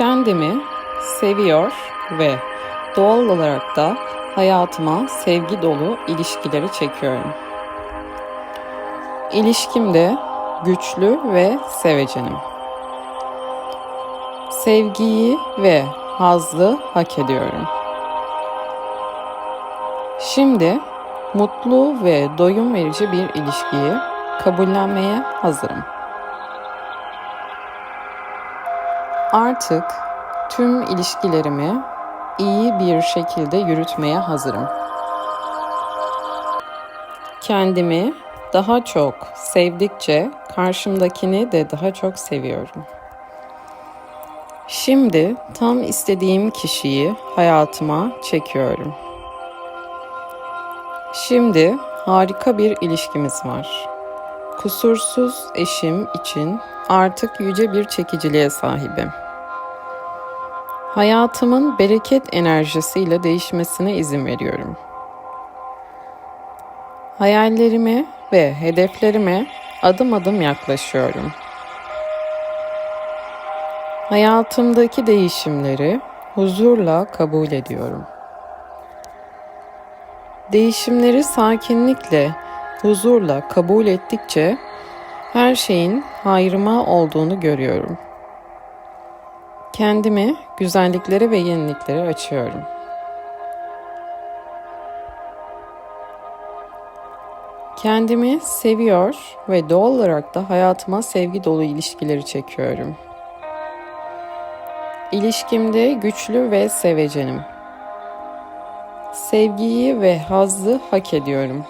Kendimi seviyor ve doğal olarak da hayatıma sevgi dolu ilişkileri çekiyorum. İlişkimde güçlü ve sevecenim. Sevgiyi ve hazzı hak ediyorum. Şimdi mutlu ve doyum verici bir ilişkiyi kabullenmeye hazırım. Artık tüm ilişkilerimi iyi bir şekilde yürütmeye hazırım. Kendimi daha çok sevdikçe karşımdakini de daha çok seviyorum. Şimdi tam istediğim kişiyi hayatıma çekiyorum. Şimdi harika bir ilişkimiz var. Kusursuz eşim için artık yüce bir çekiciliğe sahibim. Hayatımın bereket enerjisiyle değişmesine izin veriyorum. Hayallerime ve hedeflerime adım adım yaklaşıyorum. Hayatımdaki değişimleri huzurla kabul ediyorum. Değişimleri sakinlikle, huzurla kabul ettikçe her şeyin hayrıma olduğunu görüyorum. Kendimi güzelliklere ve yeniliklere açıyorum. Kendimi seviyor ve doğal olarak da hayatıma sevgi dolu ilişkileri çekiyorum. İlişkimde güçlü ve sevecenim. Sevgiyi ve hazzı hak ediyorum.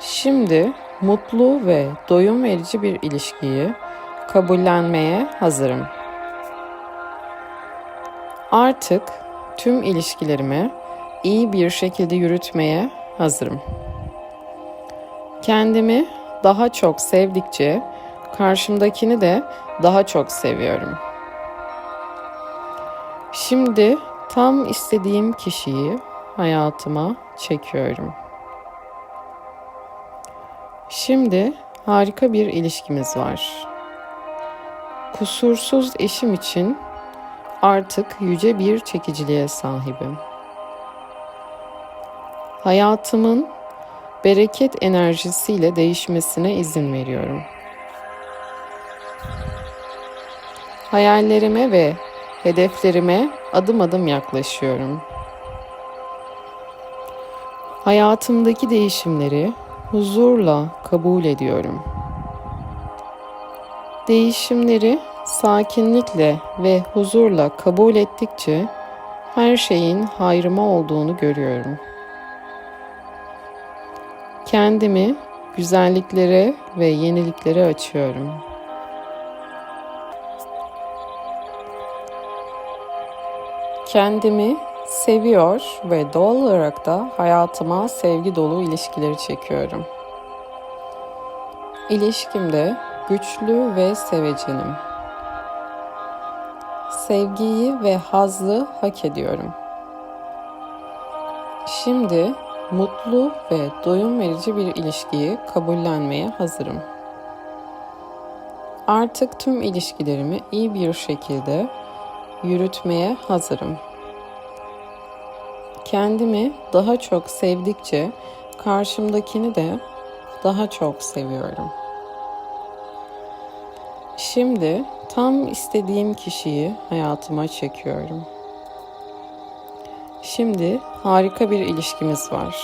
Şimdi mutlu ve doyum verici bir ilişkiyi kabullenmeye hazırım. Artık tüm ilişkilerimi iyi bir şekilde yürütmeye hazırım. Kendimi daha çok sevdikçe karşımdakini de daha çok seviyorum. Şimdi tam istediğim kişiyi hayatıma çekiyorum. Şimdi harika bir ilişkimiz var. Kusursuz eşim için artık yüce bir çekiciliğe sahibim. Hayatımın bereket enerjisiyle değişmesine izin veriyorum. Hayallerime ve hedeflerime adım adım yaklaşıyorum. Hayatımdaki değişimleri huzurla kabul ediyorum. Değişimleri sakinlikle ve huzurla kabul ettikçe her şeyin hayrıma olduğunu görüyorum. Kendimi güzelliklere ve yeniliklere açıyorum. Kendimi seviyor ve doğal olarak da hayatıma sevgi dolu ilişkileri çekiyorum. İlişkimde güçlü ve sevecenim. Sevgiyi ve hazzı hak ediyorum. Şimdi mutlu ve doyum verici bir ilişkiyi kabullenmeye hazırım. Artık tüm ilişkilerimi iyi bir şekilde yürütmeye hazırım. Kendimi daha çok sevdikçe karşımdakini de daha çok seviyorum. Şimdi tam istediğim kişiyi hayatıma çekiyorum. Şimdi harika bir ilişkimiz var.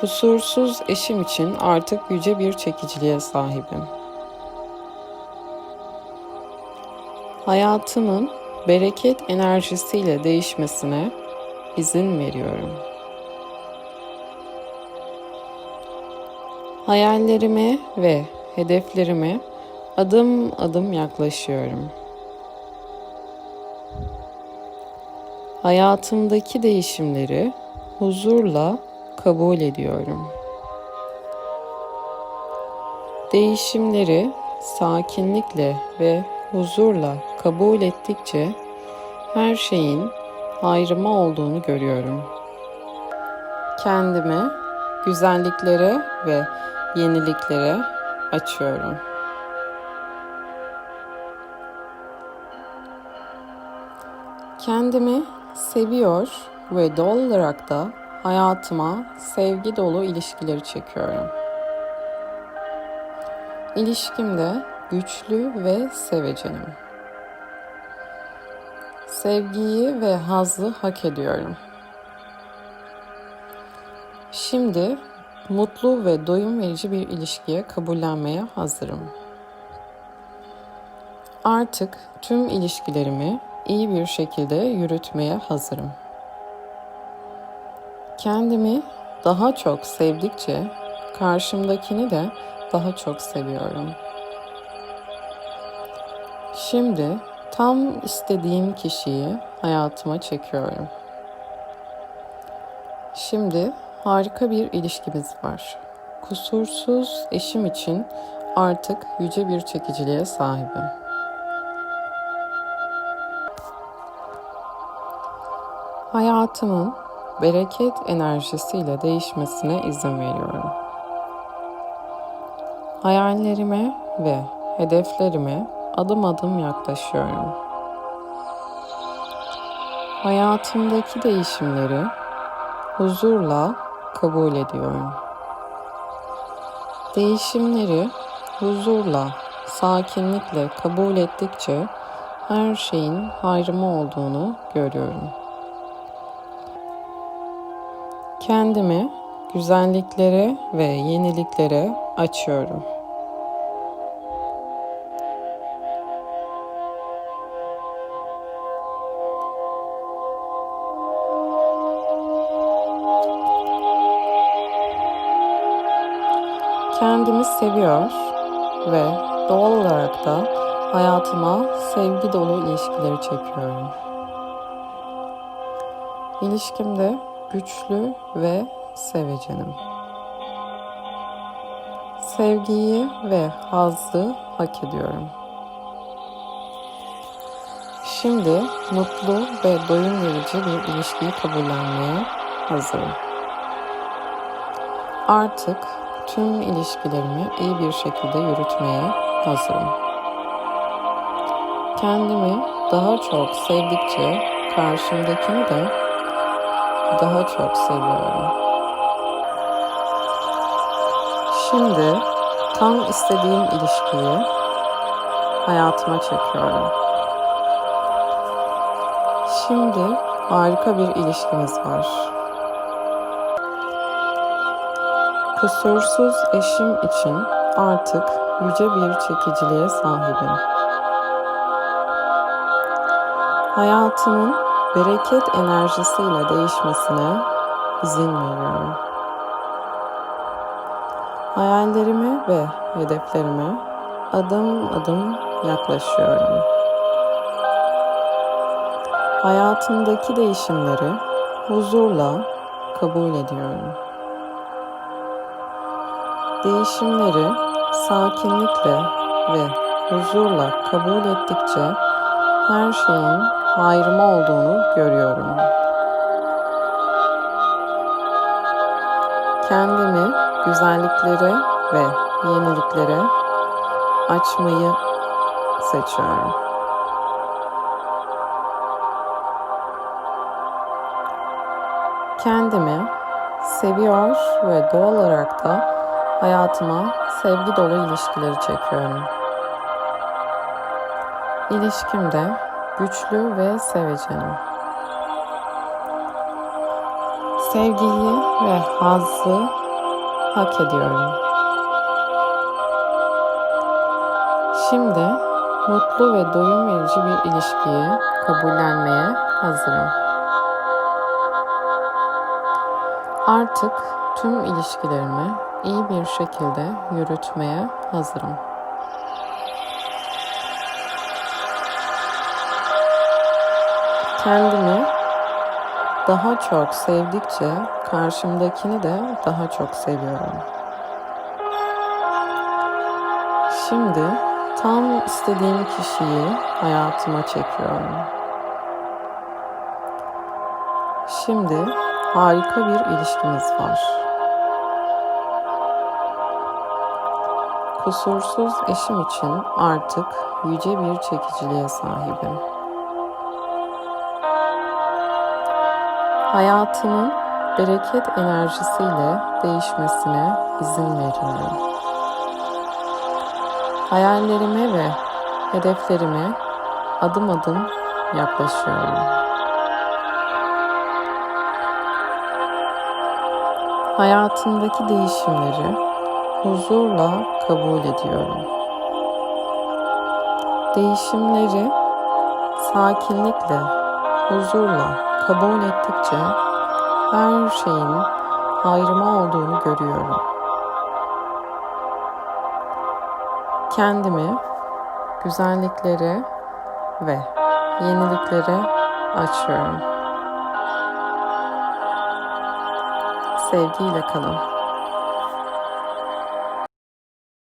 Kusursuz eşim için artık yüce bir çekiciliğe sahibim. Hayatımın bereket enerjisiyle değişmesine izin veriyorum. Hayallerime ve hedeflerime adım adım yaklaşıyorum. Hayatımdaki değişimleri huzurla kabul ediyorum. Değişimleri sakinlikle ve huzurla kabul ettikçe her şeyin hayrıma olduğunu görüyorum. Kendimi güzelliklere ve yeniliklere açıyorum. Kendimi seviyor ve doğal olarak da hayatıma sevgi dolu ilişkileri çekiyorum. İlişkimde güçlü ve sevecenim. Sevgiyi ve hazzı hak ediyorum. Şimdi mutlu ve doyum verici bir ilişkiye kabullenmeye hazırım. Artık tüm ilişkilerimi iyi bir şekilde yürütmeye hazırım. Kendimi daha çok sevdikçe karşımdakini de daha çok seviyorum. Şimdi tam istediğim kişiyi hayatıma çekiyorum. Şimdi harika bir ilişkimiz var. Kusursuz eşim için artık yüce bir çekiciliğe sahibim. Hayatımın bereket enerjisiyle değişmesine izin veriyorum. Hayallerime ve hedeflerime adım adım yaklaşıyorum. Hayatımdaki değişimleri huzurla kabul ediyorum. Değişimleri huzurla, sakinlikle kabul ettikçe her şeyin hayrıma olduğunu görüyorum. Kendimi güzelliklere ve yeniliklere açıyorum. Kendimi seviyor ve doğal olarak da hayatıma sevgi dolu ilişkileri çekiyorum. İlişkimde güçlü ve sevecenim. Sevgiyi ve hazzı hak ediyorum. Şimdi mutlu ve doyum verici bir ilişkiyi kabullenmeye hazırım. Artık tüm ilişkilerimi iyi bir şekilde yürütmeye hazırım. Kendimi daha çok sevdikçe karşımdakini de daha çok seviyorum. Şimdi tam istediğim ilişkiyi hayatıma çekiyorum. Şimdi harika bir ilişkimiz var. Kusursuz eşim için artık yüce bir çekiciliğe sahibim. Hayatımın bereket enerjisiyle değişmesine izin veriyorum. Hayallerime ve hedeflerime adım adım yaklaşıyorum. Hayatımdaki değişimleri huzurla kabul ediyorum. Değişimleri sakinlikle ve huzurla kabul ettikçe her şeyin hayrıma olduğunu görüyorum. Kendimi güzelliklere ve yeniliklere açmayı seçiyorum. Kendimi seviyor ve doğal olarak da hayatıma sevgi dolu ilişkileri çekiyorum. İlişkimde güçlü ve sevecenim. Sevgiyi ve hazzı hak ediyorum. Şimdi mutlu ve doyum verici bir ilişkiyi kabullenmeye hazırım. Artık tüm ilişkilerimi iyi bir şekilde yürütmeye hazırım. Kendimi daha çok sevdikçe karşımdakini de daha çok seviyorum. Şimdi tam istediğim kişiyi hayatıma çekiyorum. Şimdi harika bir ilişkimiz var. Kusursuz eşim için artık yüce bir çekiciliğe sahibim. Hayatımın bereket enerjisiyle değişmesine izin veriyorum. Hayallerime ve hedeflerime adım adım yaklaşıyorum. Hayatımdaki değişimleri huzurla kabul ediyorum. Değişimleri sakinlikle, huzurla kabul ettikçe her şeyin ayrıma olduğunu görüyorum. Kendimi güzelliklere ve yeniliklere açıyorum. Sevgiyle kalın.